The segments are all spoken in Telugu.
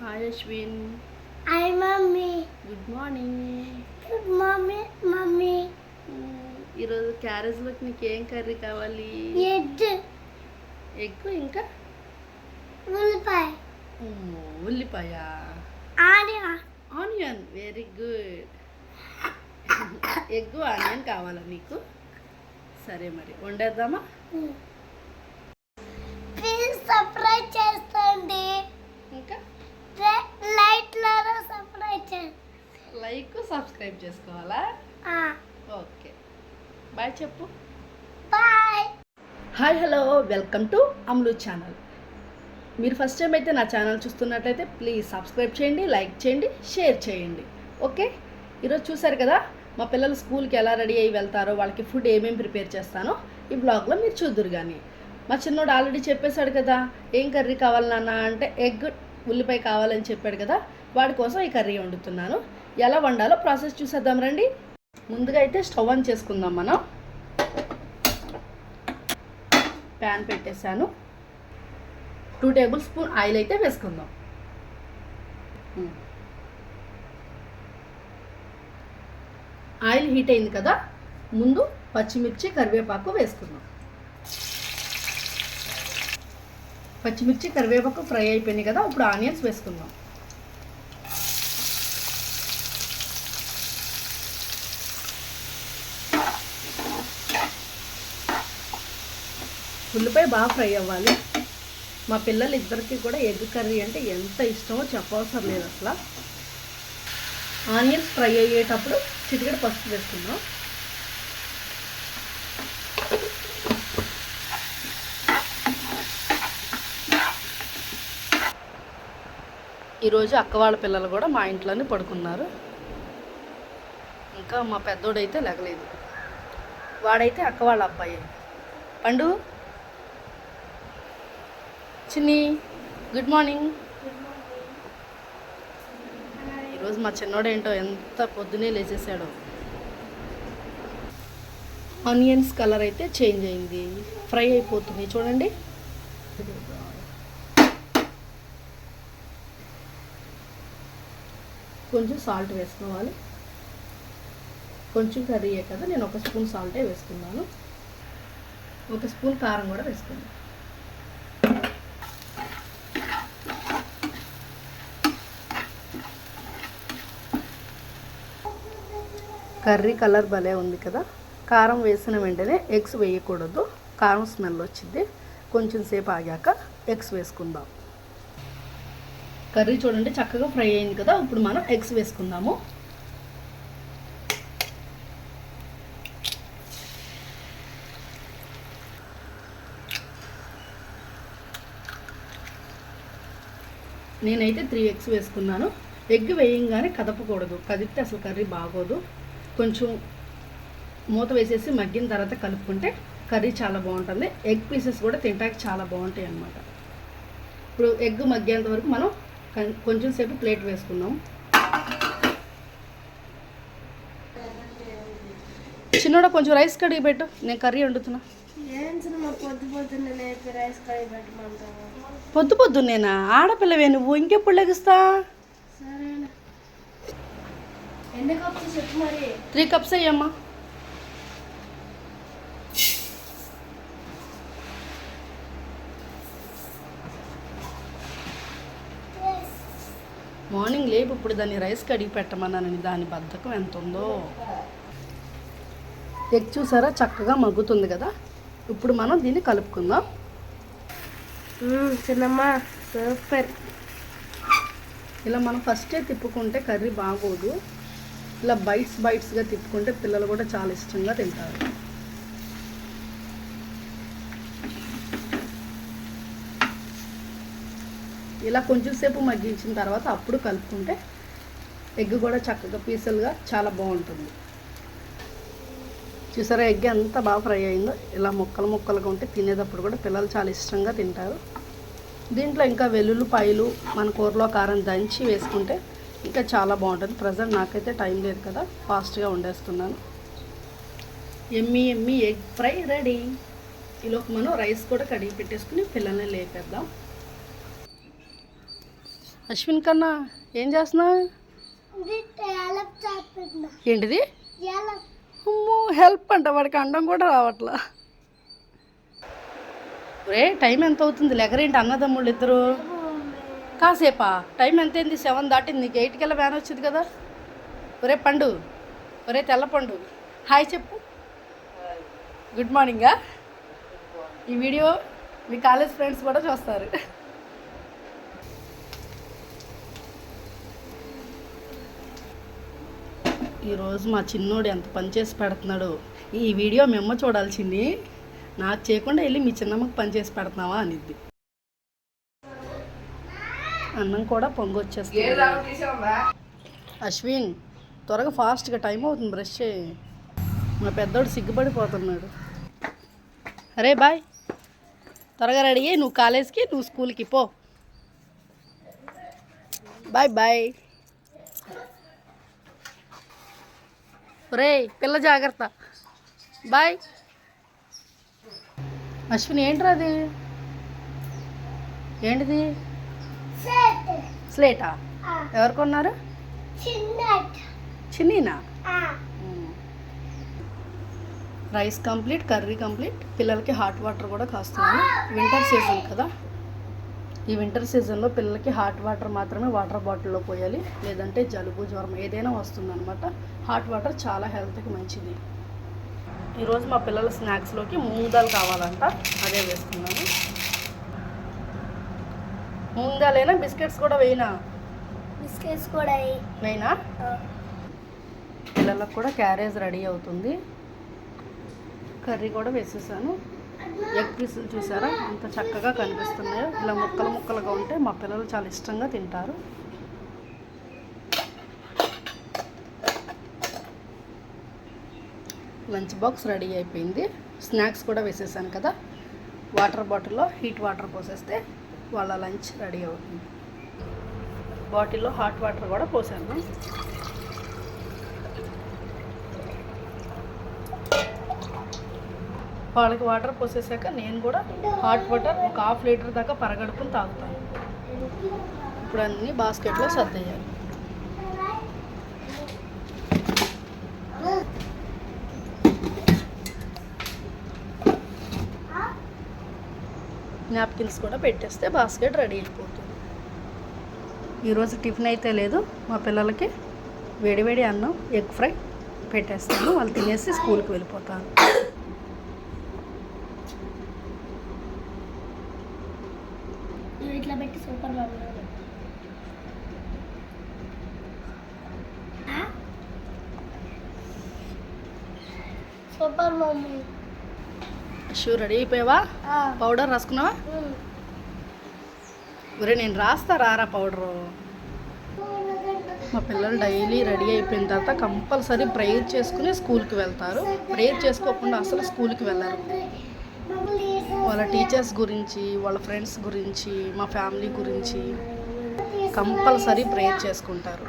Hi Ashwin hi mummy good morning good mummy mummy ఈరోజు క్యారేజ్లోకి నీకు ఏం కర్రీ కావాలి? ఎగ్. ఎగ్ ఇంకా? ఉల్లిపాయ. ఉల్లిపాయ? Onion onion very good egg onion కావాలా నీకు? సరే మరి వండేద్దామా? ప్లీజ్ సబ్స్క్రైబ్ చేస్తుంది ఇంకా? లైక్ సబ్స్క్రైబ్ చేసుకోవాలా? ఓకే బాయ్ చెప్పు. Bye hi hello welcome to Amlu channel మీరు ఫస్ట్ టైం అయితే నా ఛానల్ చూస్తున్నట్టయితే ప్లీజ్ సబ్స్క్రైబ్ చేయండి లైక్ చేయండి షేర్ చేయండి. ఓకే ఈరోజు చూసారు కదా మా పిల్లలు స్కూల్కి ఎలా రెడీ అయ్యి వెళ్తారో వాళ్ళకి ఫుడ్ ఏమేమి ప్రిపేర్ చేస్తానో ఈ బ్లాగ్లో మీరు చూద్దరు కానీ మా చిన్నోడు ఆల్రెడీ చెప్పేశాడు కదా ఏం కర్రీ కావాలి నాన్న? అంటే ఎగ్ ఉల్లిపాయ కావాలని చెప్పాడు కదా వాడి కోసం ఈ కర్రీ వండుతున్నాను. ఎలా వండాలో ప్రాసెస్ చూసేద్దాం రండి. ముందుగా అయితే స్టవ్ ఆన్ చేసుకుందాం మనం. ప్యాన్ పెట్టేశాను. టూ టేబుల్ స్పూన్ ఆయిల్ అయితే వేసుకుందాం. ఆయిల్ హీట్ అయింది కదా ముందు పచ్చిమిర్చి కరివేపాకు వేసుకుందాం. పచ్చిమిర్చి కరివేపాకు ఫ్రై అయిపోయినాయి కదా ఇప్పుడు ఆనియన్స్ వేసుకుందాం. ఉల్లిపాయ బాగా ఫ్రై అవ్వాలి. మా పిల్లలు ఇద్దరికి కూడా ఎగ్ కర్రీ అంటే ఎంత ఇష్టమో చెప్పవసరం లేదు అసలు. ఆనియన్స్ ఫ్రై అయ్యేటప్పుడు చిటికెడు పసుపు వేసుకుందాం. ఈరోజు అక్క వాళ్ళ పిల్లలు కూడా మా ఇంట్లోనే పడుకున్నారు. ఇంకా మా పెద్దోడైతే లెగలేదు. వాడైతే అక్క వాళ్ళ అబ్బాయి. పండు చిన్ని గుడ్ మార్నింగ్ ఈరోజు మా చిన్నోడు ఏంటో ఎంత పొద్దునే లేచేసాడో ఆనియన్స్ కలర్ అయితే చేంజ్ అయింది. ఫ్రై అయిపోతుంది. చూడండి. కొంచెం సాల్ట్ వేసుకోవాలి. కొంచెం కర్రీయే కదా. నేను ఒక స్పూన్ సాల్టే వేసుకున్నాను. ఒక స్పూన్ కారం కూడా వేసుకున్నాను. కర్రీ కలర్ భలే ఉంది కదా. కారం వేసిన వెంటనే ఎగ్స్ వేయకూడదు. కారం స్మెల్ వచ్చింది. కొంచెం సేపు ఆగాక ఎగ్స్ వేసుకుందాం. కర్రీ చూడండి చక్కగా ఫ్రై అయింది కదా. ఇప్పుడు మనం ఎగ్స్ వేసుకుందాము. నేనైతే త్రీ ఎగ్స్ వేసుకున్నాను. ఎగ్ వేయంగానే కదపకూడదు. కదిపితే అసలు కర్రీ బాగోదు. కొంచెం మూత వేసేసి మగ్గిన తర్వాత కలుపుకుంటే కర్రీ చాలా బాగుంటుంది. ఎగ్ పీసెస్ కూడా తింటానికి చాలా బాగుంటాయి అన్నమాట. ఇప్పుడు ఎగ్ మగ్గేంత వరకు మనం కొంచెం సేపు ప్లేట్ వేసుకుందాం. చిన్నోడ కొంచెం రైస్ కడిగి పెట్టు. నేను కర్రీ వండుతున్నా. పొద్దు పొద్దున్నేనా? ఆడపిల్లవే నువ్వు. ఇంకెప్పుడు లెగుస్తా? సరేనా ఎన్ని కప్స్ చెప్పు మరి త్రీ కప్స్ అయ్యమ్మా మార్నింగ్ లేపు ఇప్పుడు దాన్ని రైస్ కడిగి పెట్టమన్నానని దాని బద్ధకం ఎంత ఉందో. ఎగ్ చూసారా? చక్కగా మగ్గుతుంది కదా. ఇప్పుడు మనం దీన్ని కలుపుకుందాం. చిన్నమ్మ సూపర్. ఇలా మనం ఫస్టే తిప్పుకుంటే కర్రీ బాగోదు. ఇలా బైట్స్ బైట్స్గా తిప్పుకుంటే పిల్లలు కూడా చాలా ఇష్టంగా తింటారు. ఇలా కొంచెం సేపు మగ్గించిన తర్వాత అప్పుడు కలుపుకుంటే ఎగ్ కూడా చక్కగా పీసులుగా చాలా బాగుంటుంది. చూసారా ఎగ్ ఎంత బాగా ఫ్రై అయిందో? ఇలా ముక్కలు ముక్కలుగా ఉంటే తినేటప్పుడు కూడా పిల్లలు చాలా ఇష్టంగా తింటారు. దీంట్లో ఇంకా వెల్లుల్లిపాయలు మన కూరలో కారం దంచి వేసుకుంటే ఇంకా చాలా బాగుంటుంది. ప్రజెంట్ నాకైతే టైం లేదు కదా ఫాస్ట్గా వండేస్తున్నాను. ఎమ్మి ఎమ్మి ఎగ్ ఫ్రై రెడీ. ఈలోపు మనం రైస్ కూడా కడిగి పెట్టేసుకుని పిల్లల్ని లేపేద్దాం. అశ్విన్ కన్నా ఏం చేస్తున్నావు? ఏంటిది? హెల్ప్ అంట వాడికి అండం కూడా రావట్లా. రే టైం ఎంత అవుతుంది? లెగరేంటి అన్నదమ్ముళ్ళు ఇద్దరు కాసేపా? టైం ఎంత అయింది సెవెన్ దాటింది. నీకు ఎయిట్కి వెళ్ళి వ్యాన్ వచ్చింది కదా? ఒరే పండు ఒరే తెల్ల పండు. హాయ్ చెప్పు. గుడ్ మార్నింగా ఈ వీడియో మీ కాలేజ్ ఫ్రెండ్స్ కూడా చూస్తారు. ఈరోజు మా చిన్నోడు ఎంత పనిచేసి పెడుతున్నాడు. ఈ వీడియో మీ చూడాల్సింది. నాకు చేయకుండా వెళ్ళి మీ చిన్నమ్మకి పనిచేసి పెడుతున్నావా? అనిద్ది. అన్నం కూడా పొంగు వచ్చేస్తుంది అశ్విన్ త్వరగా ఫాస్ట్గా టైం అవుతుంది బ్రష్ మా పెద్దోడు సిగ్గుపడిపోతున్నాడు. అరే బాయ్ త్వరగా రెడీ అయ్యి నువ్వు కాలేజ్కి నువ్వు స్కూల్కి పో. బాయ్ బాయ్ ఒరే పిల్ల జాగ్రత్త. బాయ్ అశ్విని ఏంట్రా అది? ఏంటిది? స్లేటా. ఎవరు కొన్నారు? చిన్నీనా? Rice complete curry complete. పిల్లలకి హాట్ వాటర్ కూడా కాస్తున్నాను. వింటర్ సీజన్ కదా. ఈ వింటర్ సీజన్లో పిల్లలకి హాట్ వాటర్ మాత్రమే వాటర్ బాటిల్లో పోయాలి. లేదంటే జలుబు జ్వరం ఏదైనా వస్తుందన్నమాట. హాట్ వాటర్ చాలా హెల్త్కి మంచిది. ఈరోజు మా పిల్లల స్నాక్స్లోకి మూంగ్ దాల్ కావాలంట. అదే వేస్తున్నాను మూంగ్ దాల్ అయినా బిస్కెట్స్ కూడా వేయినా? బిస్కెట్స్ కూడా వేయినా? పిల్లలకు కూడా క్యారేజ్ రెడీ అవుతుంది. కర్రీ కూడా వేసేసాను. ఎగ్ పీసులు చూసారా? ఎంత చక్కగా కనిపిస్తున్నాయో. ఇలా ముక్కలు ముక్కలుగా ఉంటే మా పిల్లలు చాలా ఇష్టంగా తింటారు. లంచ్ బాక్స్ రెడీ అయిపోయింది. స్నాక్స్ కూడా వేసేసాను కదా. వాటర్ బాటిల్లో హీట్ వాటర్ పోసేస్తే వాళ్ళ లంచ్ రెడీ అవుతుంది. బాటిల్లో హాట్ వాటర్ కూడా పోసాను. వాళ్ళకి వాటర్ పోసేసాక నేను కూడా హాట్ వాటర్ ఒక హాఫ్ లీటర్ దాకా పరగడుపుని తాగుతాను. ఇప్పుడు అన్నీ బాస్కెట్లో సర్దేయాలి. నాప్కిన్స్ కూడా పెట్టేస్తే బాస్కెట్ రెడీ అయిపోతుంది. ఈరోజు టిఫిన్ అయితే లేదు మా పిల్లలకి వేడివేడి అన్నం ఎగ్ ఫ్రై పెట్టేస్తాను. వాళ్ళు తినేసి స్కూల్కి వెళ్ళిపోతారు. నువ్వు ఇట్లా పెట్టి super mummy super mummy shoe ready అయిపోయావా? Powder రాసుకున్నావా? ఒరే నేను రాస్తా రారా పౌడరు. మా పిల్లలు డైలీ రెడీ అయిపోయిన తర్వాత కంపల్సరీ ప్రేయర్ చేసుకుని స్కూల్కి వెళ్తారు. ప్రేయర్ చేసుకోకుండా అసలు స్కూల్కి వెళ్ళరు. వాళ్ళ టీచర్స్ గురించి వాళ్ళ ఫ్రెండ్స్ గురించి మా ఫ్యామిలీ గురించి కంపల్సరీ ప్రేయర్ చేసుకుంటారు.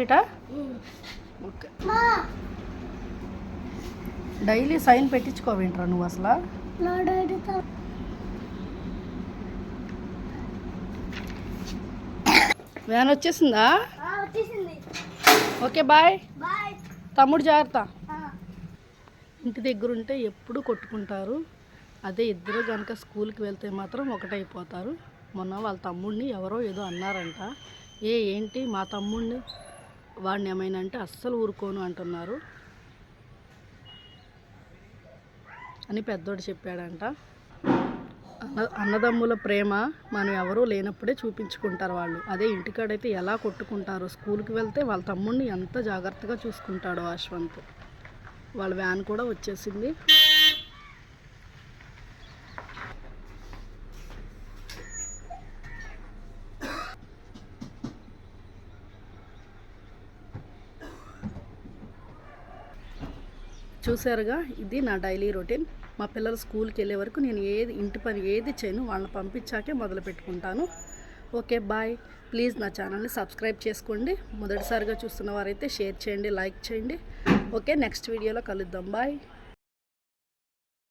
కంప్లీటా? ఓకే. డైలీ సైన్ పెట్టించుకోవేంట్రా నువ్వు అసలు? వ్యాన్ వచ్చేసిందా? Okay bye. బాయ్ తమ్ముడు జాగ్రత్త. ఇంటి దగ్గర ఉంటే ఎప్పుడు కొట్టుకుంటారు. అదే ఇద్దరు కనుక స్కూల్కి వెళ్తే మాత్రం ఒకటైపోతారు. మొన్న వాళ్ళ తమ్ముడిని ఎవరో ఏదో అన్నారంట. ఏ ఏంటి మా తమ్ముడిని? వాడిని ఏమైనా అంటే అస్సలు ఊరుకోను అంటున్నారు. అని పెద్దోడు చెప్పాడంట. అన్న అన్నదమ్ముల ప్రేమ మనం ఎవరూ లేనప్పుడే చూపించుకుంటారు వాళ్ళు. అదే ఇంటికాడైతే ఎలా కొట్టుకుంటారు స్కూల్కి వెళ్తే వాళ్ళ తమ్ముడిని ఎంత జాగ్రత్తగా చూసుకుంటాడో అశ్వంత్. వాళ్ళ వ్యాన్ కూడా వచ్చేసింది. చూసారుగా ఇది నా డైలీ రొటీన్. మా పిల్లలు స్కూల్కి వెళ్ళే వరకు నేను ఏది ఇంటి పని ఏది చేయను వాళ్ళని పంపించాకే మొదలు పెట్టుకుంటాను. Okay bye. ప్లీజ్ నా ఛానల్ని సబ్స్క్రైబ్ చేసుకోండి. మొదటిసారిగా చూస్తున్న వారైతే షేర్ చేయండి లైక్ చేయండి. ఓకే నెక్స్ట్ వీడియోలో కలుద్దాం. బాయ్.